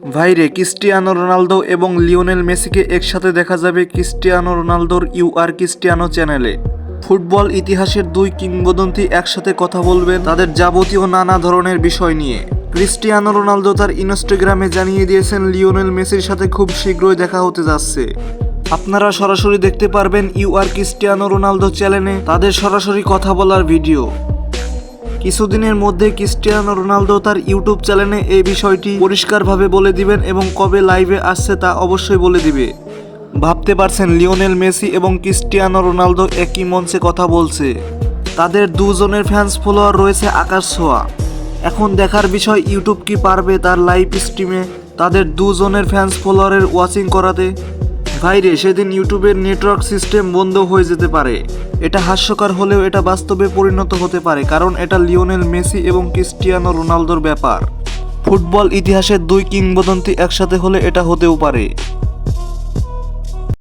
ভাইরে, Cristiano Ronaldo এবং Lionel মেসিকে একসাথে দেখা যাবে ক্রিস্টিয়ানো রোনালদোর ইউ আর ক্রিস্টিয়ানো চ্যানেলে। ফুটবল ইতিহাসের দুই কিংবদন্তি একসাথে কথা বলবেন তাদের যাবতীয় নানা ধরনের বিষয় নিয়ে। ক্রিস্টিয়ানো রোনালদো তার ইনস্টাগ্রামে জানিয়ে দিয়েছেন, লিওনেল মেসির সাথে খুব শীঘ্রই দেখা হতে যাচ্ছে। আপনারা সরাসরি দেখতে পারবেন ইউ আর ক্রিস্টিয়ানো রোনালদো চ্যানেলে তাদের সরাসরি কথা বলার ভিডিও। কিছুদিনের মধ্যে ক্রিস্টিয়ানো রোনালদো তার ইউটিউব চ্যানেলে এই বিষয়টি পরিষ্কারভাবে বলে দিবেন এবং কবে লাইভে আসছে তা অবশ্যই বলে দিবে। ভাবতে পারছেন লিওনেল মেসি এবং ক্রিস্টিয়ানো রোনালদো একই মঞ্চে কথা বলছে। তাদের দুজনের ফ্যান্স ফলোয়ার রয়েছে আকাশ ছোঁয়া। এখন দেখার বিষয় ইউটিউব কি পারবে তার লাইভ স্ট্রিমে তাদের দুজনের ফ্যান্স ফলোয়ারের ওয়াচিং করাতে ভাইরে, সেদিন ইউটিউবের নেটওয়ার্ক সিস্টেম বন্ধ হয়ে যেতে পারে। এটা হাস্যকর হলেও এটা বাস্তবে পরিণত হতে পারে, কারণ এটা লিওনেল মেসি এবং ক্রিস্টিয়ানো রোনালদোর ব্যাপার। ফুটবল ইতিহাসের দুই কিংবদন্তি একসাথে হলে এটা হতেও পারে।